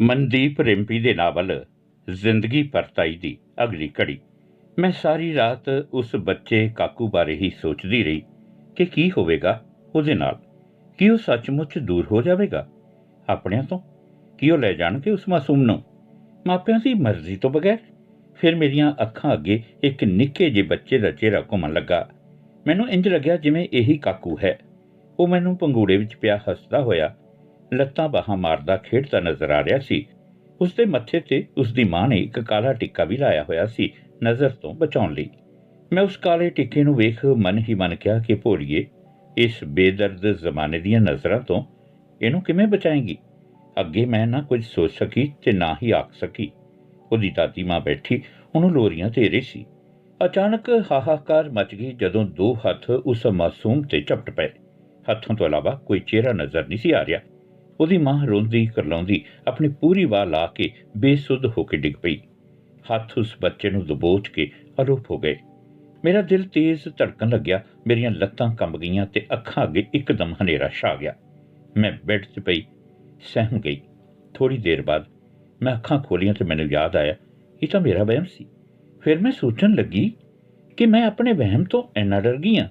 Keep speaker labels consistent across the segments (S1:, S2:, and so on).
S1: ਮਨਦੀਪ ਰਿੰਪੀ ਦੇ ਨਾਵਲ, ਜ਼ਿੰਦਗੀ ਪਰਤਾਈ ਦੀ ਅਗਲੀ ਕੜੀ ਮੈਂ ਸਾਰੀ ਰਾਤ ਉਸ ਬੱਚੇ ਕਾਕੂ ਬਾਰੇ ਹੀ ਸੋਚਦੀ ਰਹੀ ਕਿ ਕੀ ਹੋਵੇਗਾ ਉਹਦੇ ਨਾਲ। ਕੀ ਉਹ ਸੱਚਮੁੱਚ ਦੂਰ ਹੋ ਜਾਵੇਗਾ? ਆਪਣਿਆਂ ਤੋਂ? ਕੀ ਉਹ ਲੈ ਜਾਣਗੇ ਉਸ ਮਾਸੂਮ ਨੂੰ? ਮਾਪਿਆਂ ਦੀ ਮਰਜ਼ੀ ਤੋਂ ਬਗੈਰ? ਫਿਰ ਮੇਰੀਆਂ ਅੱਖਾਂ ਅੱਗੇ ਇੱਕ ਨਿੱਕੇ ਜਿਹੇ ਬੱਚੇ ਦਾ ਚਿਹਰਾ ਘੁੰਮਣ ਲੱਗਾ। ਮੈਨੂੰ ਇੰਜ ਲੱਗਿਆ ਜਿਵੇਂ ਇਹੀ ਕਾਕੂ ਹੈ। ਉਹ ਮੈਨੂੰ ਪੰਗੂੜੇ ਵਿੱਚ ਪਿਆ ਹੱਸਦਾ ਹੋਇਆ ਲੱਤਾਂ ਬਾਹਾਂ ਮਾਰਦਾ ਖੇਡਦਾ ਨਜ਼ਰ ਆ ਰਿਹਾ ਸੀ। ਉਸ ਦੇ ਮੱਥੇ ਤੇ ਉਸ ਦੀ ਮਾਂ ਨੇ ਇੱਕ ਕਾਲਾ ਟਿੱਕਾ ਵੀ ਲਾਇਆ ਹੋਇਆ ਸੀ ਨਜ਼ਰ ਤੋਂ ਬਚਾਉਣ ਲਈ। ਮੈਂ ਉਸ ਕਾਲੇ ਟਿੱਕੇ ਨੂੰ ਵੇਖ ਮਨ ਹੀ ਮਨ ਕਿਹਾ ਕਿ ਭੋਲੀਏ, ਇਸ ਬੇਦਰਦ ਜ਼ਮਾਨੇ ਦੀਆਂ ਨਜ਼ਰਾਂ ਤੋਂ ਇਹਨੂੰ ਕਿਵੇਂ ਬਚਾਏਂਗੀ? ਅੱਗੇ ਮੈਂ ਨਾ ਕੁਝ ਸੋਚ ਸਕੀ ਤੇ ਨਾ ਹੀ ਆਖ ਸਕੀ। ਉਹਦੀ ਦਾਦੀ ਮਾਂ ਬੈਠੀ ਉਹਨੂੰ ਲੋਰੀਆਂ ਦੇ ਰਹੀ ਸੀ। ਅਚਾਨਕ ਹਾਹਾਕਾਰ ਮਚ ਗਈ ਜਦੋਂ ਦੋ ਹੱਥ ਉਸ ਮਾਸੂਮ ਤੇ ਝਪਟ ਪਏ। ਹੱਥੋਂ ਤੋਂ ਇਲਾਵਾ ਕੋਈ ਚਿਹਰਾ ਨਜ਼ਰ ਨਹੀਂ ਸੀ ਆ ਰਿਹਾ। ਉਹਦੀ ਮਾਂ ਰੋਂਦੀ ਕਰਲਾਉਂਦੀ ਆਪਣੀ ਪੂਰੀ ਵਾਹ ਲਾ ਕੇ ਬੇਸੁੱਧ ਹੋ ਕੇ ਡਿੱਗ ਪਈ। ਹੱਥ ਉਸ ਬੱਚੇ ਨੂੰ ਦਬੋਚ ਕੇ ਅਰੂਪ ਹੋ ਗਏ। ਮੇਰਾ ਦਿਲ ਤੇਜ਼ ਧੜਕਣ ਲੱਗਿਆ, ਮੇਰੀਆਂ ਲੱਤਾਂ ਕੰਬ ਗਈਆਂ ਤੇ ਅੱਖਾਂ ਅੱਗੇ ਇੱਕਦਮ ਹਨੇਰਾ ਛਾ ਗਿਆ। ਮੈਂ ਬੈੱਡ 'ਤੇ ਪਈ, ਸਹਿਮ ਗਈ। ਥੋੜੀ ਦੇਰ ਬਾਅਦ ਮੈਂ ਅੱਖਾਂ ਖੋਲੀਆਂ ਤੇ ਮੈਨੂੰ ਯਾਦ ਆਇਆ, ਇਹ ਤਾਂ ਮੇਰਾ ਵਹਿਮ ਸੀ। ਫਿਰ ਮੈਂ ਸੋਚਣ ਲੱਗੀ ਕਿ ਮੈਂ ਆਪਣੇ ਵਹਿਮ ਤੋਂ ਇੰਨਾ ਡਰ ਗਈ ਹਾਂ।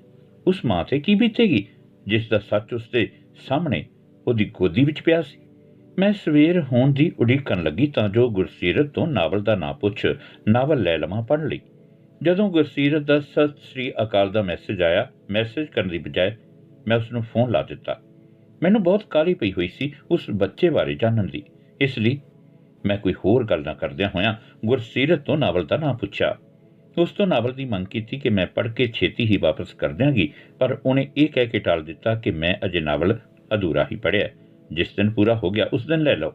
S1: ਉਸ ਮਾਂ ਤੇ ਕੀ ਬੀਤੇਗੀ, ਜਿਸ ਦਾ ਸੱਚ ਉਸ ਦੇ ਸਾਹਮਣੇ ਉਹਦੀ ਗੋਦੀ ਵਿੱਚ ਪਿਆ ਸੀ। ਮੈਂ ਸਵੇਰ ਹੋਣ ਦੀ ਉਡੀਕ ਕਰਨ ਲੱਗੀ ਤਾਂ ਜੋ ਗੁਰਸੀਰਤ ਤੋਂ ਨਾਵਲ ਦਾ ਨਾਂ ਪੁੱਛ, ਨਾਵਲ ਲੈ ਲਵਾਂ ਪੜ੍ਹ ਲਈ। ਜਦੋਂ ਗੁਰਸੀਰਤ ਦਾ ਸਤਿ ਸ੍ਰੀ ਅਕਾਲ ਦਾ ਮੈਸੇਜ ਆਇਆ ਮੈਸੇਜ ਕਰਨ ਦੀ ਬਜਾਏ ਮੈਂ ਉਸ ਨੂੰ ਫੋਨ ਲਾ ਦਿੱਤਾ। ਮੈਨੂੰ ਬਹੁਤ ਕਾਹਲੀ ਪਈ ਹੋਈ ਸੀ ਉਸ ਬੱਚੇ ਬਾਰੇ ਜਾਣਨ ਦੀ, ਇਸ ਲਈ ਮੈਂ ਕੋਈ ਹੋਰ ਗੱਲ ਨਾ ਕਰਦਿਆਂ ਹੋਇਆਂ ਗੁਰਸੀਰਤ ਤੋਂ ਨਾਵਲ ਦਾ ਨਾਂ ਪੁੱਛਿਆ। ਉਸ ਤੋਂ ਨਾਵਲ ਦੀ ਮੰਗ ਕੀਤੀ ਕਿ ਮੈਂ ਪੜ੍ਹ ਕੇ ਛੇਤੀ ਹੀ ਵਾਪਸ ਕਰ ਦਿਆਂਗੀ, ਪਰ ਉਹਨੇ ਇਹ ਕਹਿ ਕੇ ਟਾਲ ਦਿੱਤਾ ਕਿ ਮੈਂ ਅਜੇ ਨਾਵਲ ਅਧੂਰਾ ਹੀ ਪੜ੍ਹਿਆ ਜਿਸ ਦਿਨ ਪੂਰਾ ਹੋ ਗਿਆ, ਉਸ ਦਿਨ ਲੈ ਲਓ।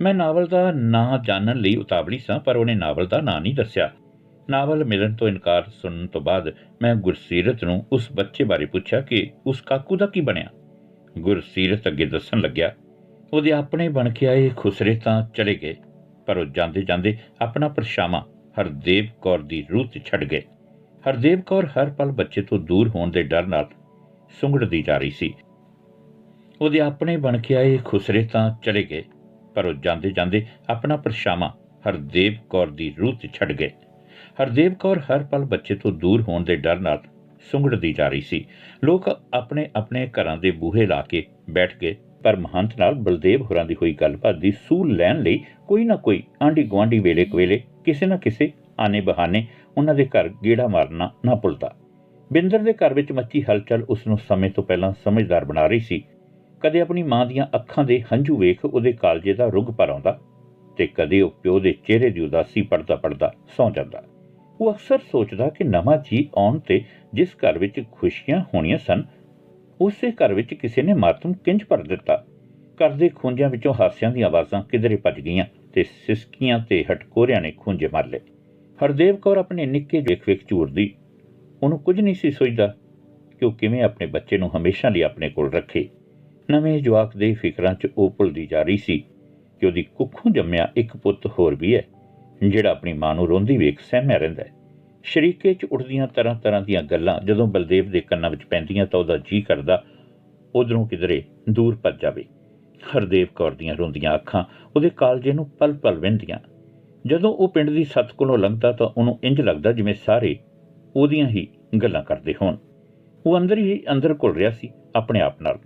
S1: ਮੈਂ ਨਾਵਲ ਦਾ ਨਾਂ ਜਾਣਨ ਲਈ ਉਤਾਵਲੀ ਸਾਂ, ਪਰ ਉਹਨੇ ਨਾਵਲ ਦਾ ਨਾਂ ਨਹੀਂ ਦੱਸਿਆ। ਨਾਵਲ ਮਿਲਣ ਤੋਂ ਇਨਕਾਰ ਸੁਣਨ ਤੋਂ ਬਾਅਦ ਮੈਂ ਗੁਰਸੀਰਤ ਨੂੰ ਉਸ ਬੱਚੇ ਬਾਰੇ ਪੁੱਛਿਆ ਕਿ ਉਸ ਕਾਕੂ ਦਾ ਕੀ ਬਣਿਆ। ਗੁਰਸੀਰਤ ਅੱਗੇ ਦੱਸਣ ਲੱਗਿਆ, ਉਹਦੇ ਆਪਣੇ ਬਣ ਕੇ ਆਏ ਖੁਸਰੇ ਤਾਂ ਚਲੇ ਗਏ, ਪਰ ਉਹ ਜਾਂਦੇ ਜਾਂਦੇ ਆਪਣਾ ਪਰਛਾਵਾਂ ਹਰਦੇਵ ਕੌਰ ਦੀ ਰੂਹ ਤੇ ਛੱਡ ਗਏ। ਹਰਦੇਵ ਕੌਰ ਹਰ ਪਲ ਬੱਚੇ ਤੋਂ ਦੂਰ ਹੋਣ ਦੇ ਡਰ ਨਾਲ ਸੁੰਗੜਦੀ ਜਾ ਰਹੀ ਸੀ। ਉਹਦੇ ਆਪਣੇ ਬਣ ਕੇ ਆਏ ਖੁਸਰੇ ਤਾਂ ਚਲੇ ਗਏ। ਪਰ ਉਹ ਜਾਂਦੇ ਜਾਂਦੇ ਆਪਣਾ ਪਰਛਾਵਾਂ ਹਰਦੇਵ ਕੌਰ ਦੀ ਰੂਹ ਤੇ ਛੱਡ ਗਏ। ਹਰਦੇਵ ਕੌਰ ਹਰ ਪਲ ਬੱਚੇ ਤੋਂ ਦੂਰ ਹੋਣ ਦੇ ਡਰ ਨਾਲ ਸੁੰਗੜਦੀ ਜਾ ਰਹੀ ਸੀ। ਲੋਕ ਆਪਣੇ ਆਪਣੇ ਘਰਾਂ ਦੇ ਬੂਹੇ ਲਾ ਕੇ ਬੈਠ ਗਏ, ਪਰ ਮਹੰਤ ਨਾਲ ਬਲਦੇਵ ਹੋਰਾਂ ਦੀ ਹੋਈ ਗੱਲਬਾਤ ਦੀ ਸੂਲ ਲੈਣ ਲਈ ਕੋਈ ਨਾ ਕੋਈ ਆਂਢੀ ਗੁਆਂਢੀ ਵੇਲੇ ਕਵੇਲੇ ਕਿਸੇ ਨਾ ਕਿਸੇ ਆਨੇ ਬਹਾਨੇ ਉਹਨਾਂ ਦੇ ਘਰ ਗੇੜਾ ਮਾਰਨਾ ਨਾ ਭੁੱਲਦਾ। ਬਿੰਦਰ ਦੇ ਘਰ ਵਿੱਚ ਮੱਚੀ ਹਲਚਲ ਉਸ ਨੂੰ ਸਮੇਂ ਤੋਂ ਪਹਿਲਾਂ ਸਮਝਦਾਰ ਬਣਾ ਰਹੀ ਸੀ। ਕਦੇ ਆਪਣੀ ਮਾਂ ਦੀਆਂ ਅੱਖਾਂ ਦੇ ਹੰਝੂ ਵੇਖ ਉਹਦੇ ਕਾਲਜੇ ਦਾ ਰੁਗ ਭਰ ਆਉਂਦਾ ਤੇ ਕਦੇ ਉਹ ਪਿਓ ਦੇ ਚਿਹਰੇ ਦੀ ਉਦਾਸੀ ਪੜਦਾ ਪੜਦਾ ਸੌਂ ਜਾਂਦਾ। ਉਹ ਅਕਸਰ ਸੋਚਦਾ ਕਿ ਨਵਾਂ ਜੀ ਆਉਣ ਤੇ ਜਿਸ ਘਰ ਵਿੱਚ ਖੁਸ਼ੀਆਂ ਹੋਣੀਆਂ ਸਨ, ਉਸੇ ਘਰ ਵਿੱਚ ਕਿਸੇ ਨੇ ਮਾਤਮ ਕਿੰਜ ਭਰ ਦਿੱਤਾ। ਘਰ ਦੇ ਖੂੰਜਿਆਂ ਵਿੱਚੋਂ ਹਾਸਿਆਂ ਦੀਆਂ ਆਵਾਜ਼ਾਂ ਕਿਧਰੇ ਭੱਜ ਗਈਆਂ ਤੇ ਸਿਸਕੀਆਂ ਤੇ ਹਟਕੋਰਿਆਂ ਨੇ ਖੂੰਜੇ ਮਾਰ ਲਏ। ਹਰਦੇਵ ਕੌਰ ਆਪਣੇ ਨਿੱਕੇ ਵੇਖ ਵੇਖ ਝੂਰਦੀ ਉਹਨੂੰ ਕੁਝ ਨਹੀਂ ਸੀ ਸੋਚਦਾ ਕਿ ਉਹ ਕਿਵੇਂ ਆਪਣੇ ਬੱਚੇ ਨੂੰ ਹਮੇਸ਼ਾ ਲਈ ਆਪਣੇ ਕੋਲ ਰੱਖੇ। ਨਵੇਂ ਜਵਾਕ ਦੇ ਫਿਕਰਾਂ 'ਚ ਉਹ ਭੁੱਲਦੀ ਜਾ ਰਹੀ ਸੀ ਕਿ ਉਹਦੀ ਕੁੱਖੋਂ ਜੰਮਿਆ ਇੱਕ ਪੁੱਤ ਹੋਰ ਵੀ ਹੈ, ਜਿਹੜਾ ਆਪਣੀ ਮਾਂ ਨੂੰ ਰੋਂਦੀ ਵੇਖ ਸਹਿਮਿਆ ਰਹਿੰਦਾ ਹੈ। ਸ਼ਰੀਕੇ 'ਚ ਉੱਠਦੀਆਂ ਤਰ੍ਹਾਂ ਤਰ੍ਹਾਂ ਦੀਆਂ ਗੱਲਾਂ ਜਦੋਂ ਬਲਦੇਵ ਦੇ ਕੰਨਾਂ ਵਿੱਚ ਪੈਂਦੀਆਂ ਤਾਂ ਉਹਦਾ ਜੀ ਕਰਦਾ, ਉਧਰੋਂ ਕਿਧਰੇ ਦੂਰ ਭੱਜ ਜਾਵੇ। ਹਰਦੇਵ ਕੌਰ ਦੀਆਂ ਰੋਂਦੀਆਂ ਅੱਖਾਂ ਉਹਦੇ ਕਾਲਜੇ ਨੂੰ ਪਲ-ਪਲ ਵਹਿੰਦੀਆਂ। ਜਦੋਂ ਉਹ ਪਿੰਡ ਦੀ ਸੱਤ ਕੋਲੋਂ ਲੰਘਦਾ ਤਾਂ ਉਹਨੂੰ ਇੰਜ ਲੱਗਦਾ ਜਿਵੇਂ ਸਾਰੇ ਉਹਦੀਆਂ ਹੀ ਗੱਲਾਂ ਕਰਦੇ ਹੋਣ। ਉਹ ਅੰਦਰ ਹੀ ਅੰਦਰ ਘੁਲ ਰਿਹਾ ਸੀ ਆਪਣੇ ਆਪ ਨਾਲ।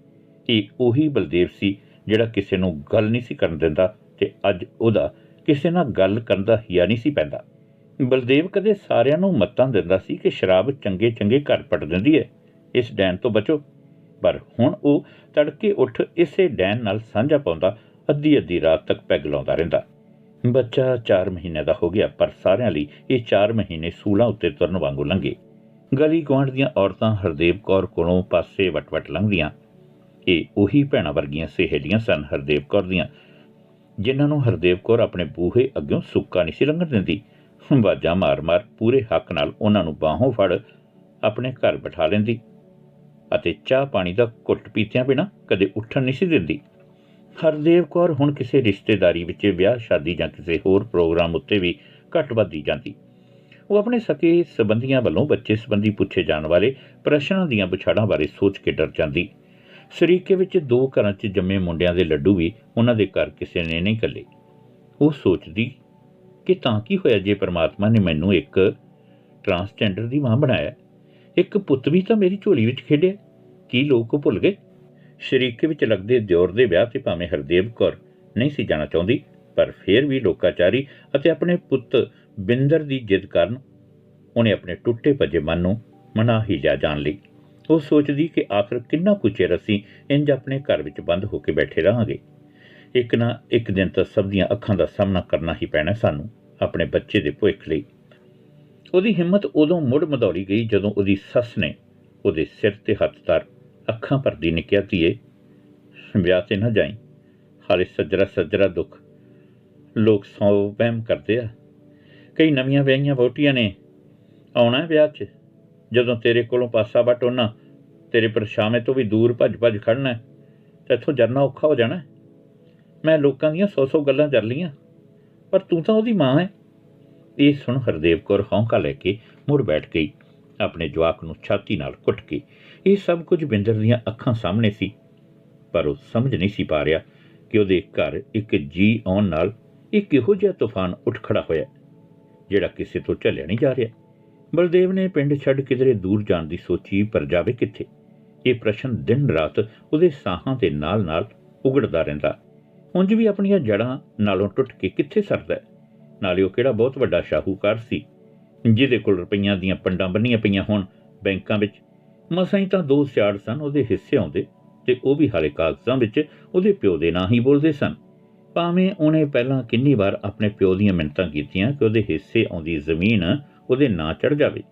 S1: ਇਹ ਉਹੀ ਬਲਦੇਵ ਸੀ ਜਿਹੜਾ ਕਿਸੇ ਨੂੰ ਗੱਲ ਨਹੀਂ ਸੀ ਕਰਨ ਦਿੰਦਾ ਤੇ ਅੱਜ ਉਹਦਾ ਕਿਸੇ ਨਾਲ ਗੱਲ ਕਰਨ ਦਾ ਹਿਆ ਨਹੀਂ ਸੀ ਪੈਂਦਾ। ਬਲਦੇਵ ਕਦੇ ਸਾਰਿਆਂ ਨੂੰ ਮੱਤਾਂ ਦਿੰਦਾ ਸੀ ਕਿ ਸ਼ਰਾਬ ਚੰਗੇ ਚੰਗੇ ਘਰ ਪਟ ਦਿੰਦੀ ਹੈ ਇਸ ਡੈਨ ਤੋਂ ਬਚੋ। ਪਰ ਹੁਣ ਉਹ ਤੜਕੇ ਉੱਠ ਇਸੇ ਡੈਨ ਨਾਲ ਸਾਂਝਾ ਪਾਉਂਦਾ ਅੱਧੀ ਅੱਧੀ ਰਾਤ ਤੱਕ ਪੈਗ ਲਾਉਂਦਾ ਰਹਿੰਦਾ। ਬੱਚਾ 4 ਮਹੀਨੇ ਦਾ ਹੋ ਗਿਆ, ਪਰ ਸਾਰਿਆਂ ਲਈ ਇਹ 4 ਮਹੀਨੇ ਸੂਲਾਂ ਉੱਤੇ ਤੁਰਨ ਵਾਂਗੂ ਲੰਘੇ। ਗਲੀ ਗੁਆਂਢ ਦੀਆਂ ਔਰਤਾਂ ਹਰਦੇਵ ਕੌਰ ਕੋਲੋਂ ਪਾਸੇ ਵਟਵਟ ਲੰਘਦੀਆਂ। ਇਹ ਉਹੀ ਭੈਣਾਂ ਵਰਗੀਆਂ ਸਹੇਲੀਆਂ ਸਨ ਹਰਦੇਵ ਕੌਰ ਦੀਆਂ, ਜਿਨ੍ਹਾਂ ਨੂੰ ਹਰਦੇਵ ਕੌਰ ਆਪਣੇ ਬੂਹੇ ਅੱਗੋਂ ਸੁੱਕਾ ਨਹੀਂ ਸੀ ਲੰਘਣ ਦਿੰਦੀ। ਬਾਜਾਂ ਮਾਰ-ਮਾਰ ਪੂਰੇ ਹੱਕ ਨਾਲ ਉਹਨਾਂ ਨੂੰ ਬਾਹੋਂ ਫੜ ਆਪਣੇ ਘਰ ਬਿਠਾ ਲੈਂਦੀ ਅਤੇ ਚਾਹ ਪਾਣੀ ਦਾ ਘੁੱਟ ਪੀਤਿਆਂ ਬਿਨਾ ਕਦੇ ਉੱਠਣ ਨਹੀਂ ਸੀ ਦਿੰਦੀ। ਹਰਦੇਵ ਕੌਰ ਹੁਣ ਕਿਸੇ ਰਿਸ਼ਤੇਦਾਰੀ ਵਿੱਚ ਵਿਆਹ, ਸ਼ਾਦੀ ਜਾਂ ਕਿਸੇ ਹੋਰ ਪ੍ਰੋਗਰਾਮ ਉੱਤੇ ਵੀ ਘੱਟ ਵੱਧਦੀ ਜਾਂਦੀ। ਉਹ ਆਪਣੇ ਸਕੇ ਸਬੰਧੀਆਂ ਵੱਲੋਂ ਬੱਚੇ ਸੰਬੰਧੀ ਪੁੱਛੇ ਜਾਣ ਵਾਲੇ ਪ੍ਰਸ਼ਨਾਂ ਦੀਆਂ ਵਿਛਾੜਾਂ ਬਾਰੇ ਸੋਚ ਕੇ ਡਰ ਜਾਂਦੀ। ਸਰੀਕੇ ਵਿੱਚ ਦੋ ਘਰਾਂ 'ਚ ਜੰਮੇ ਮੁੰਡਿਆਂ ਦੇ ਲੱਡੂ ਵੀ ਉਹਨਾਂ ਦੇ ਘਰ ਕਿਸੇ ਨੇ ਨਹੀਂ ਕੱਲੇ ਉਹ ਸੋਚਦੀ ਕਿ ਤਾਂ ਕੀ ਹੋਇਆ ਜੇ ਪ੍ਰਮਾਤਮਾ ਨੇ ਮੈਨੂੰ ਇੱਕ ਟਰਾਂਸਜੈਂਡਰ ਦੀ ਮਾਂ ਬਣਾਇਆ। ਇੱਕ ਪੁੱਤ ਵੀ ਤਾਂ ਮੇਰੀ ਝੋਲੀ ਵਿੱਚ ਖੇਡਿਆ। ਕੀ ਲੋਕ ਭੁੱਲ ਗਏ? ਸ਼ਰੀਕੇ ਵਿੱਚ ਲੱਗਦੇ ਦਿਓਰ ਦੇ ਵਿਆਹ ਤੇ ਭਾਵੇਂ ਹਰਦੇਵ ਕੌਰ ਨਹੀਂ ਸੀ ਜਾਣਾ ਚਾਹੁੰਦੀ, ਪਰ ਫਿਰ ਵੀ ਲੋਕਾਚਾਰੀ ਅਤੇ ਆਪਣੇ ਪੁੱਤ ਬਿੰਦਰ ਦੀ ਜਿੱਦ ਕਾਰਨ ਉਹਨੇ ਆਪਣੇ ਟੁੱਟੇ ਭੱਜੇ ਮਨ ਨੂੰ ਮਨਾ ਹੀ ਲਿਆ ਜਾਣ ਲਈ। ਉਹ ਸੋਚਦੀ ਕਿ ਆਖਰ ਕਿੰਨਾ ਕੁ ਚਿਰ ਅਸੀਂ ਇੰਜ ਆਪਣੇ ਘਰ ਵਿੱਚ ਬੰਦ ਹੋ ਕੇ ਬੈਠੇ ਰਹਾਂਗੇ। ਇੱਕ ਨਾ ਇੱਕ ਦਿਨ ਤਾਂ ਸਭ ਦੀਆਂ ਅੱਖਾਂ ਦਾ ਸਾਹਮਣਾ ਕਰਨਾ ਹੀ ਪੈਣਾ ਸਾਨੂੰ, ਆਪਣੇ ਬੱਚੇ ਦੇ ਭਵਿੱਖ ਲਈ। ਉਹਦੀ ਹਿੰਮਤ ਉਦੋਂ ਮੁੜ ਮਦੌੜੀ ਗਈ ਜਦੋਂ ਉਹਦੀ ਸੱਸ ਨੇ ਉਹਦੇ ਸਿਰ ਤੇ ਹੱਥ ਧਰ ਅੱਖਾਂ ਭਰਦੀ ਨੇ ਕਿਹਾ ਧੀਏ, ਵਿਆਹ ਤੇ ਨਾ ਜਾਈ। ਹਾਲੇ ਸੱਜਰਾ ਸੱਜਰਾ ਦੁੱਖ। ਲੋਕ ਸੌ ਵਹਿਮ ਕਰਦੇ ਆ। ਕਈ ਨਵੀਆਂ ਵਿਆਹੀਆਂ ਵੋਟੀਆਂ ਨੇ। ਆਉਣਾ ਵਿਆਹ 'ਚ। ਜਦੋਂ ਤੇਰੇ ਕੋਲੋਂ ਪਾਸਾ ਵਟ ਉਹਨਾਂ ਤੇਰੇ ਪਰਛਾਵੇਂ ਤੋਂ ਵੀ ਦੂਰ ਭੱਜ ਭੱਜ ਖੜਨਾ ਹੈ, ਤਾਂ ਇੱਥੋਂ ਜਰਨਾ ਔਖਾ ਹੋ ਜਾਣਾ। ਮੈਂ ਲੋਕਾਂ ਦੀਆਂ ਸੌ ਸੌ ਗੱਲਾਂ ਜਰ ਲੀਆਂ ਪਰ ਤੂੰ ਤਾਂ ਉਹਦੀ ਮਾਂ ਹੈ। ਇਹ ਸੁਣ ਹਰਦੇਵ ਕੌਰ ਹੌਂਕਾ ਲੈ ਕੇ ਮੁੜ ਬੈਠ ਗਈ ਆਪਣੇ ਜਵਾਕ ਨੂੰ ਛਾਤੀ ਨਾਲ ਕੁੱਟ ਕੇ। ਇਹ ਸਭ ਕੁਝ ਬਿੰਦਰ ਦੀਆਂ ਅੱਖਾਂ ਸਾਹਮਣੇ ਸੀ ਪਰ ਉਹ ਸਮਝ ਨਹੀਂ ਸੀ ਪਾ ਰਿਹਾ ਕਿ ਉਹਦੇ ਘਰ ਇੱਕ ਜੀ ਆਉਣ ਨਾਲ ਇੱਕ ਇਹੋ ਜਿਹਾ ਤੂਫਾਨ ਉੱਠ ਖੜਾ ਹੋਇਆ ਜਿਹੜਾ ਕਿਸੇ ਤੋਂ ਝੱਲਿਆ ਨਹੀਂ ਜਾ ਰਿਹਾ। ਬਲਦੇਵ ਨੇ ਪਿੰਡ ਛੱਡ ਕਿਧਰੇ ਦੂਰ ਜਾਣ ਦੀ ਸੋਚੀ, ਪਰ ਜਾਵੇ ਕਿੱਥੇ? ਇਹ ਪ੍ਰਸ਼ਨ ਦਿਨ ਰਾਤ ਉਹਦੇ ਸਾਹਾਂ ਦੇ ਨਾਲ-ਨਾਲ ਉਗੜਦਾ ਰਹਿੰਦਾ। ਉਂਝ ਵੀ ਆਪਣੀਆਂ ਜੜਾਂ ਨਾਲੋਂ ਟੁੱਟ ਕੇ ਕਿੱਥੇ ਸਰਦਾ ਨਾਲੇ ਉਹ ਕਿਹੜਾ ਬਹੁਤ ਵੱਡਾ ਸ਼ਾਹੂਕਾਰ ਸੀ। ਜਿਹਦੇ ਕੋਲ ਰੁਪਈਆਂ ਦੀਆਂ ਪੰਡਾਂ ਬੰਨੀਆਂ ਪਈਆਂ ਹੋਣ ਬੈਂਕਾਂ ਵਿੱਚ। ਮਸਾਂ ਹੀ ਤਾਂ ਦੋ ਸਿਆੜ ਸਨ ਉਹਦੇ ਹਿੱਸੇ ਆਉਂਦੇ, ਤੇ ਉਹ ਵੀ ਹਾਲੇ ਕਾਗਜ਼ਾਂ ਵਿੱਚ ਉਹਦੇ ਪਿਓ ਦੇ ਨਾਂ ਹੀ ਬੋਲਦੇ ਸਨ। ਭਾਵੇਂ ਉਹਨੇ ਪਹਿਲਾਂ ਕਿੰਨੀ ਵਾਰ ਆਪਣੇ ਪਿਓ ਦੀਆਂ ਮਿੰਨਤਾਂ ਕੀਤੀਆਂ ਕਿ ਉਹਦੇ ਹਿੱਸੇ ਆਉਂਦੀ ਜ਼ਮੀਨ ਉਹਦੇ ਨਾਂ ਚੜ ਜਾਵੇ।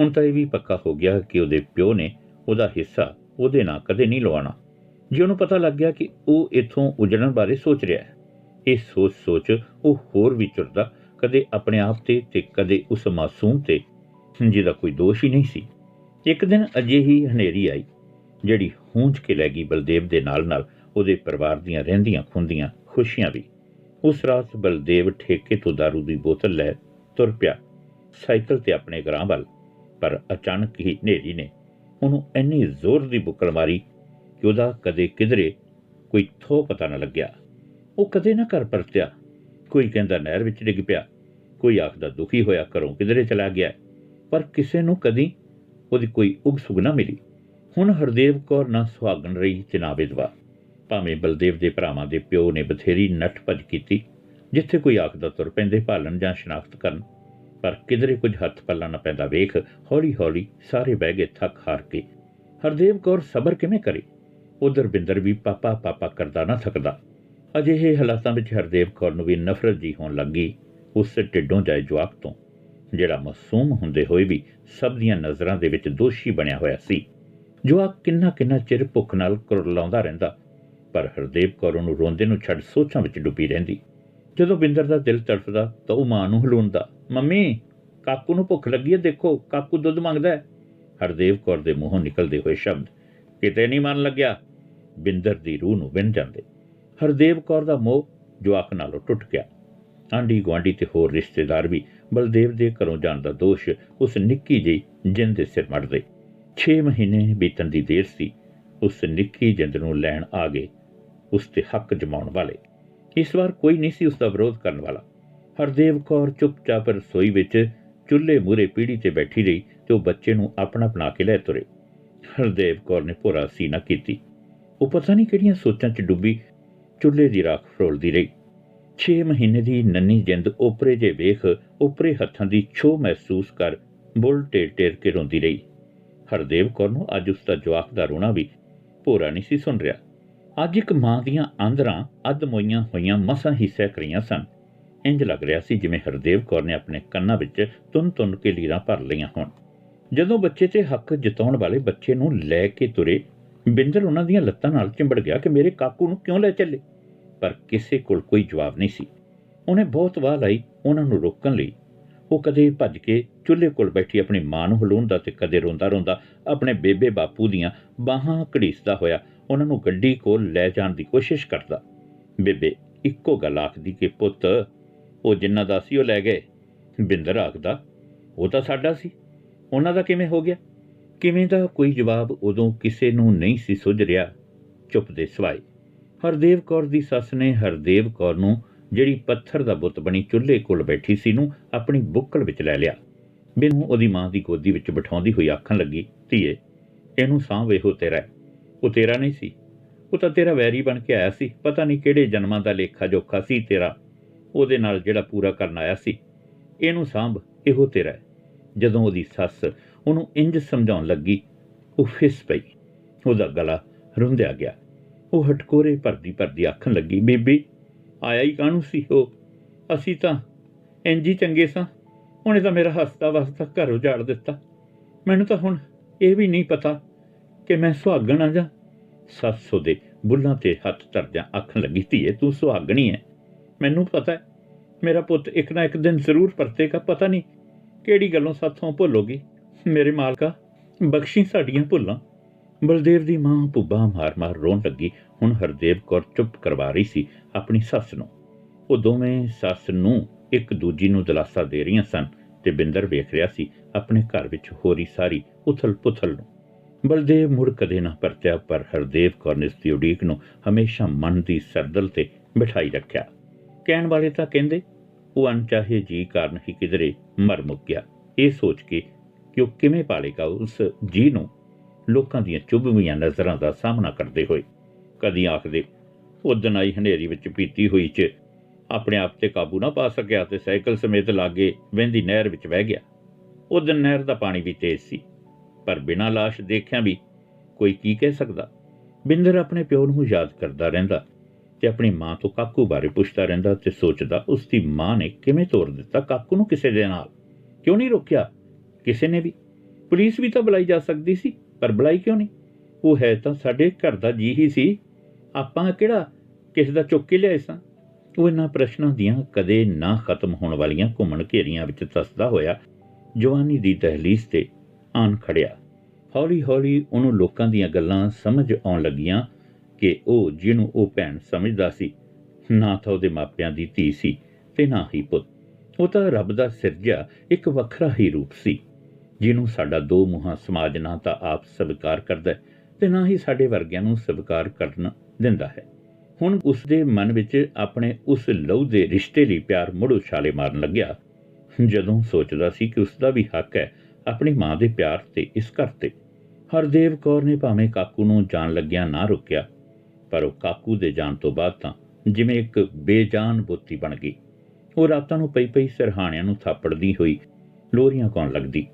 S1: ਹੁਣ ਤਾਂ ਇਹ ਵੀ ਪੱਕਾ ਹੋ ਗਿਆ ਕਿ ਉਹਦੇ ਪਿਓ ਨੇ ਉਹਦਾ ਹਿੱਸਾ ਉਹਦੇ ਨਾਂ ਕਦੇ ਨਹੀਂ ਲਵਾਉਣਾ। ਜੇ ਉਹਨੂੰ ਪਤਾ ਲੱਗ ਗਿਆ ਕਿ ਉਹ ਇੱਥੋਂ ਉਜੜਨ ਬਾਰੇ ਸੋਚ ਰਿਹਾ ਹੈ, ਇਹ ਸੋਚ-ਸੋਚ ਉਹ ਹੋਰ ਵੀ ਚੁਰਦਾ ਕਦੇ ਆਪਣੇ ਆਪ ਤੇ ਤੇ ਕਦੇ ਉਸ ਮਾਸੂਮ ਤੇ, ਜਿਹਦਾ ਕੋਈ ਦੋਸ਼ ਹੀ ਨਹੀਂ ਸੀ। ਇੱਕ ਦਿਨ ਅਜਿਹੀ ਹਨੇਰੀ ਆਈ, ਜਿਹੜੀ ਹੂੰਝ ਕੇ ਲੈ ਗਈ ਬਲਦੇਵ ਦੇ ਨਾਲ-ਨਾਲ ਉਹਦੇ ਪਰਿਵਾਰ ਦੀਆਂ ਰਹਿੰਦੀਆਂ ਖੁੰਦੀਆਂ ਖੁਸ਼ੀਆਂ ਵੀ। ਉਸ ਰਾਤ ਬਲਦੇਵ ਠੇਕੇ ਤੋਂ ਦਾਰੂ ਦੀ ਬੋਤਲ ਲੈ ਤੁਰ ਪਿਆ। ਸਾਈਕਲ ਤੇ ਆਪਣੇ ਘਰਾਂ ਵੱਲ, ਪਰ ਅਚਾਨਕ ਹੀ ਹਨੇਰੀ ਨੇ ਉਹਨੂੰ ਇੰਨੀ ਜ਼ੋਰ ਦੀ ਬੁੱਕਲ ਮਾਰੀ ਕਿ ਉਹਦਾ ਕਦੇ ਕਿਧਰੇ ਕੋਈ ਥੋ ਪਤਾ ਨਾ ਲੱਗਿਆ। ਉਹ ਕਦੇ ਨਾ ਘਰ ਪਰਤਿਆ। ਕੋਈ ਕਹਿੰਦਾ ਨਹਿਰ ਵਿੱਚ ਡਿੱਗ ਪਿਆ। ਕੋਈ ਆਖਦਾ ਦੁਖੀ ਹੋਇਆ ਘਰੋਂ ਕਿਧਰੇ ਚਲਾ ਗਿਆ। ਪਰ ਕਿਸੇ ਨੂੰ ਕਦੀ ਉਹਦੀ ਕੋਈ ਉਗ ਸੁਗ ਨਾ ਮਿਲੀ। ਹੁਣ ਹਰਦੇਵ ਕੌਰ ਨਾ ਸੁਹਾਗਣ ਰਹੀ ਤੇ ਨਾ ਵਿਧਵਾ। ਭਾਵੇਂ ਬਲਦੇਵ ਦੇ ਭਰਾਵਾਂ ਦੇ ਪਿਓ ਨੇ ਬਥੇਰੀ ਨੱਠ ਭੱਜ ਕੀਤੀ, ਜਿੱਥੇ ਕੋਈ ਆਖਦਾ ਤੁਰ ਪੈਂਦੇ ਭਾਲਣ ਜਾਂ ਸ਼ਨਾਖਤ ਕਰਨ ਪਰ ਕਿਧਰੇ ਕੁਝ ਹੱਥ ਪੱਲਾ ਨਾ ਪੈਂਦਾ ਵੇਖ ਹੌਲੀ ਹੌਲੀ ਸਾਰੇ ਬਹਿ ਗਏ ਥੱਕ ਹਾਰ ਕੇ। ਹਰਦੇਵ ਕੌਰ ਸਬਰ ਕਿਵੇਂ ਕਰੇ? ਉਧਰ ਬਿੰਦਰ ਵੀ ਪਾਪਾ ਪਾਪਾ ਕਰਦਾ ਨਾ ਥੱਕਦਾ। ਅਜਿਹੇ ਹਾਲਾਤਾਂ ਵਿੱਚ ਹਰਦੇਵ ਕੌਰ ਨੂੰ ਵੀ ਨਫ਼ਰਤ ਜੀ ਹੋਣ ਲੱਗੀ ਉਸ ਢਿੱਡੋਂ ਜਾਏ ਜਵਾਕ ਤੋਂ। ਜਿਹੜਾ ਮਾਸੂਮ ਹੁੰਦੇ ਹੋਏ ਵੀ ਸਭ ਦੀਆਂ ਨਜ਼ਰਾਂ ਦੇ ਵਿੱਚ ਦੋਸ਼ੀ ਬਣਿਆ ਹੋਇਆ ਸੀ। ਜਵਾਕ ਕਿੰਨਾ ਕਿੰਨਾ ਚਿਰ ਭੁੱਖ ਨਾਲ ਕੁਰਲਾਉਂਦਾ ਰਹਿੰਦਾ। ਪਰ ਹਰਦੇਵ ਕੌਰ ਨੂੰ ਰੋਂਦੇ ਨੂੰ ਛੱਡ ਸੋਚਾਂ ਵਿੱਚ ਡੁੱਬੀ ਰਹਿੰਦੀ। ਜਦੋਂ ਬਿੰਦਰ ਦਾ ਦਿਲ ਤੜਫਦਾ ਤਾਂ ਉਹ ਮਾਂ ਨੂੰ ਹਲੂਣਦਾ ਮੰਮੀ, ਕਾਕੂ ਨੂੰ ਭੁੱਖ ਲੱਗੀ ਹੈ, ਦੇਖੋ, ਕਾਕੂ ਦੁੱਧ ਮੰਗਦਾ ਹੈ। ਹਰਦੇਵ ਕੌਰ ਦੇ ਮੂੰਹੋਂ ਨਿਕਲਦੇ ਹੋਏ ਸ਼ਬਦ ਕਿਤੇ ਨਹੀਂ ਮਨ ਲੱਗਿਆ। ਬਿੰਦਰ ਦੀ ਰੂਹ ਨੂੰ ਵਿੰਨ ਜਾਂਦੇ। ਹਰਦੇਵ ਕੌਰ ਦਾ ਮੋਹ ਜਵਾਕ ਨਾਲੋਂ ਟੁੱਟ ਗਿਆ। ਆਂਢੀ ਗੁਆਂਢੀ ਤੇ ਹੋਰ ਰਿਸ਼ਤੇਦਾਰ ਵੀ ਬਲਦੇਵ ਦੇ ਘਰੋਂ ਜਾਣ ਦਾ ਦੋਸ਼ ਉਸ ਨਿੱਕੀ ਜਿਹੀ ਜਿੰਦ ਦੇ ਸਿਰ ਮੜਦੇ। 6 ਮਹੀਨੇ ਬੀਤਣ ਦੀ ਦੇਰ ਸੀ। ਉਸ ਨਿੱਕੀ ਜਿੰਦ ਨੂੰ ਲੈਣ ਆ ਗਏ। ਉਸ ਤੇ ਹੱਕ ਜਮਾਉਣ ਵਾਲੇ ਇਸ ਵਾਰ ਕੋਈ ਨਹੀਂ ਸੀ ਉਸ ਦਾ ਵਿਰੋਧ ਕਰਨ ਵਾਲਾ। ਹਰਦੇਵ ਕੌਰ ਚੁੱਪਚਾਪ ਰਸੋਈ ਵਿੱਚ ਚੁੱਲ੍ਹੇ ਮੂਰੇ ਪੀੜੀ ਤੇ ਬੈਠੀ ਰਹੀ ਤੇ ਉਹ ਬੱਚੇ ਨੂੰ ਆਪਣਾ ਬਣਾ ਕੇ ਲੈ ਤੁਰੇ। ਹਰਦੇਵ ਕੌਰ ਨੇ ਭੋਰਾ ਸੀਨਾ ਕੀਤੀ। ਉਹ ਪਤਾ ਨਹੀਂ ਕਿਹੜੀਆਂ ਸੋਚਾਂ 'ਚ ਡੁੱਬੀ ਚੁੱਲ੍ਹੇ ਦੀ ਰਾਖ ਫਰੋਲਦੀ ਰਹੀ। 6 ਮਹੀਨੇ ਦੀ ਨੰਨੀ ਜਿੰਦ ਉਪਰੇ ਜੇ ਵੇਖ ਉਪਰੇ ਹੱਥਾਂ ਦੀ ਛੋ ਮਹਿਸੂਸ ਕਰ ਬੁੱਲ ਟੇਰ ਟੇਰ ਕੇ ਰੋਂਦੀ ਰਹੀ। ਹਰਦੇਵ ਕੌਰ ਨੂੰ ਅੱਜ ਉਸ ਦਾ ਜਵਾਕ ਦਾ ਰੋਣਾ ਵੀ ਭੋਰਾ ਨਹੀਂ ਸੀ ਸੁਣ ਰਿਹਾ। ਅੱਜ ਇੱਕ ਮਾਂ ਦੀਆਂ ਆਂਦਰਾਂ ਅੱਧ ਮੋਈਆਂ ਹੋਈਆਂ ਮਸਾਂ ਹੀ ਸਹਿਕ ਰਹੀਆਂ ਸਨ। ਇੰਜ ਲੱਗ ਰਿਹਾ ਸੀ ਜਿਵੇਂ ਹਰਦੇਵ ਕੌਰ ਨੇ ਆਪਣੇ ਕੰਨਾਂ ਵਿੱਚ ਤੁੰਨ ਤੁੰਨ ਕੇ ਲੀਰਾਂ ਭਰ ਲਈਆਂ ਹੋਣ। ਜਦੋਂ ਬੱਚੇ ਤੇ ਹੱਕ ਜਿਤਾਉਣ ਵਾਲੇ ਬੱਚੇ ਨੂੰ ਲੈ ਕੇ ਤੁਰੇ, ਬਿੰਦਰ ਉਹਨਾਂ ਦੀਆਂ ਲੱਤਾਂ ਨਾਲ ਚਿੰਬੜ ਗਿਆ ਕਿ ਮੇਰੇ ਕਾਕੂ ਨੂੰ ਕਿਉਂ ਲੈ ਚੱਲੇ? ਪਰ ਕਿਸੇ ਕੋਲ ਕੋਈ ਜਵਾਬ ਨਹੀਂ ਸੀ। ਉਹਨੇ ਬਹੁਤ ਵਾਰ ਲਾਈ ਉਹਨਾਂ ਨੂੰ ਰੋਕਣ ਲਈ। ਉਹ ਕਦੇ ਭੱਜ ਕੇ ਚੁੱਲ੍ਹੇ ਕੋਲ ਬੈਠੀ ਆਪਣੀ ਮਾਂ ਨੂੰ ਹਲੂੰਦਾ ਤੇ ਕਦੇ ਰੋਂਦਾ ਰੋਂਦਾ ਆਪਣੇ ਬੇਬੇ ਬਾਪੂ ਦੀਆਂ ਬਾਹਾਂ ਘੜੀਸਦਾ ਹੋਇਆ ਉਹਨਾਂ ਨੂੰ ਗੱਡੀ ਕੋਲ ਲੈ ਜਾਣ ਦੀ ਕੋਸ਼ਿਸ਼ ਕਰਦਾ। ਬੇਬੇ ਇੱਕੋ ਗੱਲ ਆਖਦੀ ਕਿ ਪੁੱਤ, ਉਹ ਜਿੰਨਾ ਦਾ ਸੀ ਉਹ ਲੈ ਗਏ। ਬਿੰਦਰ ਆਖਦਾ, ਉਹ ਤਾਂ ਸਾਡਾ ਸੀ। ਉਹਨਾਂ ਦਾ ਕਿਵੇਂ ਹੋ ਗਿਆ? ਕਿਵੇਂ ਦਾ ਕੋਈ ਜਵਾਬ ਉਦੋਂ ਕਿਸੇ ਨੂੰ ਨਹੀਂ ਸੀ ਸੁਝ ਰਿਹਾ। ਚੁੱਪ ਦੇ ਸਵਾਏ। ਹਰਦੇਵ ਕੌਰ ਦੀ ਸੱਸ ਨੇ ਹਰਦੇਵ ਕੌਰ ਨੂੰ ਜਿਹੜੀ ਪੱਥਰ ਦਾ ਬੁੱਤ ਬਣੀ ਚੁੱਲ੍ਹੇ ਕੋਲ ਬੈਠੀ ਸੀ ਨੂੰ ਆਪਣੀ ਬੁੱਕਲ ਵਿੱਚ ਲੈ ਲਿਆ। ਬਿਨੂੰ ਉਹਦੀ ਮਾਂ ਦੀ ਗੋਦੀ ਵਿੱਚ ਬਿਠਾਉਂਦੀ ਹੋਈ ਆਖਣ ਲੱਗੀ, ਧੀਏ, ਇਹਨੂੰ ਸਾਂਭ ਵੇਹੋ ਤੇਰਾ ਉਹ ਤੇਰਾ ਨਹੀਂ ਸੀ। ਉਹ ਤਾਂ ਤੇਰਾ ਵੈਰੀ ਬਣ ਕੇ ਆਇਆ ਸੀ। ਪਤਾ ਨਹੀਂ ਕਿਹੜੇ ਜਨਮਾਂ ਦਾ ਲੇਖਾ ਜੋਖਾ ਸੀ ਤੇਰਾ। ਉਹਦੇ ਨਾਲ ਜਿਹੜਾ ਪੂਰਾ ਕਰਨ ਆਇਆ ਸੀ। ਇਹਨੂੰ ਸਾਂਭ, ਇਹੋ ਤੇਰਾ ਜਦੋਂ ਉਹਦੀ ਸੱਸ ਉਹਨੂੰ ਇੰਜ ਸਮਝਾਉਣ ਲੱਗੀ, ਉਹ ਫਿਸ ਪਈ। ਉਹਦਾ ਗਲਾ ਰੁੰਦਿਆ ਗਿਆ। ਉਹ ਹਟਕੋਰੇ ਭਰਦੀ ਭਰਦੀ ਆਖਣ ਲੱਗੀ, ਬੀਬੀ, ਆਇਆ ਹੀ ਕਾਹਨੂੰ ਸੀ ਉਹ? ਅਸੀਂ ਤਾਂ ਇੰਜ ਹੀ ਚੰਗੇ ਸਾਂ। ਉਹਨੇ ਤਾਂ ਮੇਰਾ ਹੱਸਦਾ ਵਸਦਾ ਘਰ ਉਜਾੜ ਦਿੱਤਾ। ਮੈਨੂੰ ਤਾਂ ਹੁਣ ਇਹ ਵੀ ਨਹੀਂ ਪਤਾ ਕਿ ਮੈਂ ਸੁਹਾਗਣ ਆ ਜਾਂ। ਸੱਸ ਉਹਦੇ ਬੁੱਲਾਂ ਤੇ ਹੱਥ ਧਰਦਿਆਂ ਆਖਣ ਲੱਗੀ, ਧੀਏ, ਤੂੰ ਸੁਹਾਗਣੀ ਹੈ ਮੈਨੂੰ ਪਤਾ ਹੈ ਮੇਰਾ ਪੁੱਤ ਇੱਕ ਨਾ ਇੱਕ ਦਿਨ ਜ਼ਰੂਰ ਪਰਤੇਗਾ, ਪਤਾ ਨਹੀਂ ਕਿਹੜੀ ਗੱਲੋਂ ਸਾਥੋਂ ਭੁੱਲੋਗੀ। ਮੇਰੇ ਮਾਲਕਾ, ਬਖਸ਼ੀ ਸਾਡੀਆਂ ਭੁੱਲਾਂ। ਬਲਦੇਵ ਦੀ ਮਾਂ ਭੁੱਬਾ ਮਾਰ-ਮਾਰ ਰੋਣ ਲੱਗੀ। ਹੁਣ ਹਰਦੇਵ ਕੌਰ ਚੁੱਪ ਕਰਵਾ ਰਹੀ ਸੀ ਆਪਣੀ ਸੱਸ ਨੂੰ। ਉਹ ਦੋਵੇਂ ਸੱਸ ਨੂੰ ਇੱਕ ਦੂਜੀ ਨੂੰ ਦਲਾਸਾ ਦੇ ਰਹੀਆਂ ਸਨ ਤੇ ਬਿੰਦਰ ਵੇਖ ਰਿਹਾ ਸੀ, ਆਪਣੇ ਘਰ ਵਿੱਚ ਹੋ ਰਹੀ ਸਾਰੀ ਉਥਲ-ਪੁਥਲ ਨੂੰ। ਬਲਦੇਵ ਮੁੜ ਕਦੇ ਨਾ ਪਰਤਿਆ, ਪਰ ਹਰਦੇਵ ਕੌਰ ਨੇ ਇਸ ਉਡੀਕ ਨੂੰ ਹਮੇਸ਼ਾ ਮਨ ਦੀ ਸਰਦਲ ਤੇ ਬਿਠਾਈ ਰੱਖਿਆ। ਕਹਿਣ ਵਾਲੇ ਤਾਂ ਕਹਿੰਦੇ, ਉਹ ਅਣਚਾਹੇ ਜੀ ਕਾਰਨ ਹੀ ਕਿਧਰੇ ਮਰ ਮੁੱਕ ਗਿਆ। ਇਹ ਸੋਚ ਕੇ ਕਿ ਉਹ ਕਿਵੇਂ ਪਾਲੇਗਾ ਉਸ ਜੀ ਨੂੰ, ਲੋਕਾਂ ਦੀਆਂ ਚੁਭਵੀਆਂ ਨਜ਼ਰਾਂ ਦਾ ਸਾਹਮਣਾ ਕਰਦੇ ਹੋਏ। ਕਦੀ ਆਖਦੇ ਉਦਣ ਆਈ ਹਨੇਰੀ ਵਿੱਚ ਪੀਤੀ ਹੋਈ ਚ ਆਪਣੇ ਆਪ ਤੇ ਕਾਬੂ ਨਾ ਪਾ ਸਕਿਆ ਤੇ ਸਾਈਕਲ ਸਮੇਤ ਲਾਗੇ ਵਹਿੰਦੀ ਨਹਿਰ ਵਿੱਚ ਵਹਿ ਗਿਆ। ਉਦਣ ਨਹਿਰ ਦਾ ਪਾਣੀ ਵੀ ਤੇਜ਼ ਸੀ। ਪਰ ਬਿਨਾਂ ਲਾਸ਼ ਦੇਖਿਆ ਵੀ ਕੋਈ ਕੀ ਕਹਿ ਸਕਦਾ? ਬਿੰਦਰ ਆਪਣੇ ਪਿਓ ਨੂੰ ਯਾਦ ਕਰਦਾ ਰਹਿੰਦਾ ਤੇ ਆਪਣੀ ਮਾਂ ਤੋਂ ਕਾਕੂ ਬਾਰੇ ਪੁੱਛਦਾ ਰਹਿੰਦਾ ਤੇ ਸੋਚਦਾ ਉਸ ਦੀ ਮਾਂ ਨੇ ਕਿਵੇਂ ਤੋੜ ਦਿੱਤਾ ਕਾਕੂ ਨੂੰ ਕਿਸੇ ਦੇ ਨਾਲ? ਕਿਉਂ ਨਹੀਂ ਰੋਕਿਆ? ਕਿਸੇ ਨੇ ਵੀ? ਪੁਲਿਸ ਵੀ ਤਾਂ ਬੁਲਾਈ ਜਾ ਸਕਦੀ ਸੀ, ਪਰ ਬੁਲਾਈ ਕਿਉਂ ਨਹੀਂ? ਉਹ ਹੈ ਤਾਂ ਸਾਡੇ ਘਰ ਦਾ ਜੀ ਹੀ ਸੀ। ਆਪਾਂ ਕਿਹੜਾ ਕਿਸੇ ਦਾ ਚੁੱਕ ਕੇ ਲਿਆਏ ਸਾਂ? ਉਹ ਇਹਨਾਂ ਪ੍ਰਸ਼ਨਾਂ ਦੀਆਂ ਕਦੇ ਨਾ ਖਤਮ ਹੋਣ ਵਾਲੀਆਂ ਘੁੰਮਣ ਘੇਰੀਆਂ ਵਿੱਚ ਤਸਦਾ ਹੋਇਆ ਜਵਾਨੀ ਦੀ ਦਹਲੀਜ਼ ਤੇ ਆਣ ਖੜਿਆ। ਹੌਲੀ-ਹੌਲੀ ਉਹਨੂੰ ਲੋਕਾਂ ਦੀਆਂ ਗੱਲਾਂ ਸਮਝ ਆਉਣ ਲੱਗੀਆਂ ਕਿ ਉਹ ਜਿਹਨੂੰ ਉਹ ਭੈਣ ਸਮਝਦਾ ਸੀ, ਨਾ ਤਾਂ ਉਹਦੇ ਮਾਪਿਆਂ ਦੀ ਧੀ ਸੀ ਤੇ ਨਾ ਹੀ ਪੁੱਤ। ਉਹ ਤਾਂ ਰੱਬ ਦਾ ਸਿਰਜਿਆ ਇੱਕ ਵੱਖਰਾ ਹੀ ਰੂਪ ਸੀ। ਜਿਹਨੂੰ ਸਾਡਾ ਦੋ ਮੁਹਾਂ ਸਮਾਜ ਨਾ ਤਾਂ ਆਪ ਸਵੀਕਾਰ ਕਰਦਾ ਹੈ ਤੇ ਨਾ ਹੀ ਸਾਡੇ ਵਰਗਿਆਂ ਨੂੰ ਸਵੀਕਾਰ ਕਰਨ ਦਿੰਦਾ ਹੈ। ਹੁਣ ਉਸ ਦੇ ਮਨ ਵਿੱਚ ਆਪਣੇ ਉਸ ਲਹੂ ਦੇ ਰਿਸ਼ਤੇ ਲਈ ਪਿਆਰ ਮੁੜ ਉਛਾਲੇ ਮਾਰਨ ਲੱਗਿਆ। ਜਦੋਂ ਸੋਚਦਾ ਸੀ ਕਿ ਉਸ ਦਾ ਵੀ ਹੱਕ ਹੈ ਆਪਣੀ ਮਾਂ ਦੇ ਪਿਆਰ ਤੇ ਇਸ ਘਰ ਤੇ। ਹਰਦੇਵ ਕੌਰ ਨੇ ਭਾਵੇਂ ਕਾਕੂ ਨੂੰ ਜਾਣ ਲੱਗਿਆ ਨਾ ਰੁਕਿਆ, ਪਰ ਉਹ ਕਾਕੂ ਦੇ ਜਾਣ ਤੋਂ ਬਾਅਦ ਤਾਂ ਜਿਵੇਂ ਇੱਕ ਬੇਜਾਨ ਬੁੱਤੀ ਬਣ ਗਈ। ਉਹ ਰਾਤਾਂ ਨੂੰ ਪਈ ਪਈ ਸਰਹਾਣਿਆਂ ਨੂੰ ਥਾਪੜਦੀ ਹੋਈ ਲੋਰੀਆਂ ਕੌਣ ਲੱਗਦੀ।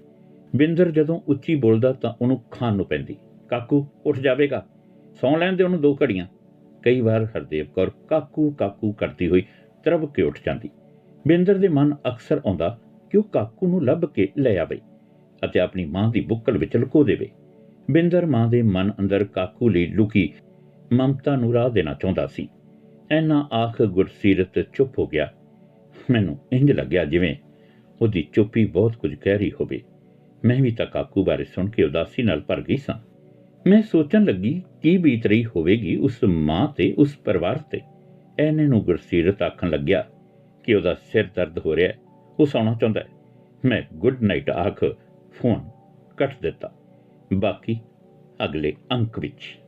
S1: ਬਿੰਦਰ ਜਦੋਂ ਉੱਚੀ ਬੋਲਦਾ ਤਾਂ ਉਹਨੂੰ ਖਾਣ ਨੂੰ ਪੈਂਦੀ, ਕਾਕੂ, ਉੱਠ ਜਾਵੇਗਾ। ਸੌਂ ਲੈਣ ਦੇ ਉਹਨੂੰ ਦੋ ਘੜੀਆਂ। ਕਈ ਵਾਰ ਹਰਦੇਵ ਕੌਰ ਕਾਕੂ ਕਾਕੂ ਕਰਦੀ ਹੋਈ ਤਰਬ ਕੇ ਉੱਠ ਜਾਂਦੀ। ਬਿੰਦਰ ਦੇ ਮਨ ਅਕਸਰ ਆਉਂਦਾ ਕਿ ਉਹ ਕਾਕੂ ਨੂੰ ਲੱਭ ਕੇ ਲੈ ਆਵੇ ਅਤੇ ਆਪਣੀ ਮਾਂ ਦੀ ਬੁੱਕਲ ਵਿੱਚ ਲੁਕੋ ਦੇਵੇ। ਬਿੰਦਰ ਮਾਂ ਦੇ ਮਨ ਅੰਦਰ ਕਾਕੂ ਲਈ ਲੁਕੀ ਮਮਤਾ ਨੂੰ ਰਾਹ ਦੇਣਾ ਚਾਹੁੰਦਾ ਸੀ। ਐਨਾ ਆਖ ਗੁਰਸੀਰਤ ਚੁੱਪ ਹੋ ਗਿਆ। ਮੈਨੂੰ ਇੰਜ ਲੱਗਿਆ ਜਿਵੇਂ ਉਹਦੀ ਚੁੱਪੀ ਬਹੁਤ ਕੁਝ ਕਹਿ ਰਹੀ ਹੋਵੇ। ਮੈਂ ਵੀ ਤਾਂ ਕਾਕੂ ਬਾਰੇ ਸੁਣ ਕੇ ਉਦਾਸੀ ਨਾਲ ਭਰ ਗਈ ਸਾਂ। ਮੈਂ ਸੋਚਣ ਲੱਗੀ, ਕੀ ਬੀਤ ਰਹੀ ਹੋਵੇਗੀ ਉਸ ਮਾਂ ਤੇ ਉਸ ਪਰਿਵਾਰ ਤੇ। ਐਨੇ ਨੂੰ ਗੁਰਸੀਰਤ ਆਖਣ ਲੱਗਿਆ ਕਿ ਉਹਦਾ ਸਿਰ ਦਰਦ ਹੋ ਰਿਹਾ, ਉਹ ਸੌਣਾ ਚਾਹੁੰਦਾ ਹੈ। ਮੈਂ ਗੁੱਡ ਨਾਈਟ ਆਖ ਫੋਨ ਕੱਟ ਦਿੱਤਾ। ਬਾਕੀ ਅਗਲੇ ਅੰਕ ਵਿੱਚ।